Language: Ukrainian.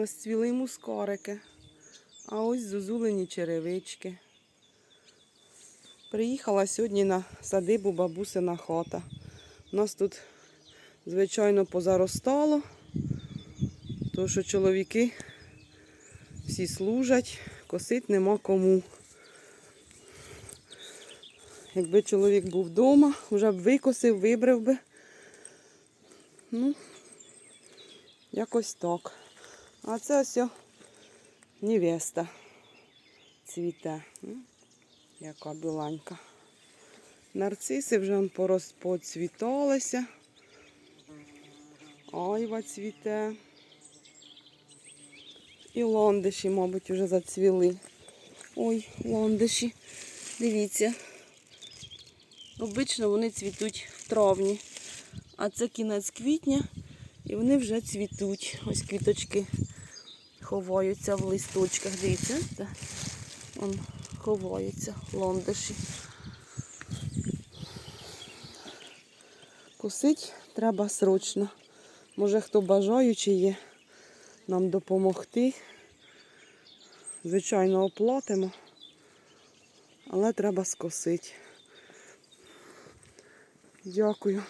Розцвіли мускарики. А ось зозулені черевички. Приїхала сьогодні на садибу бабусина хата. У нас тут, звичайно, позаростало, тому що чоловіки всі служать, косить нема кому. Якби чоловік був вдома, вже б викосив, вибрав би. Ну, якось так. А це ось невеста цвіте. Яка біланька. Нарциси вже он порос- поцвіталися. Айва цвіте. І ландиші, мабуть, вже зацвіли. Ой, ландиші. Дивіться. Обично вони цвітуть в травні. А це кінець квітня, і вони вже цвітуть. Ось квіточки ховаються в листочках. Дивіться? Вон ховаються лондиші. Косить треба срочно. Може, хто бажаючий є нам допомогти. Звичайно, оплатимо, але треба скосити. Дякую.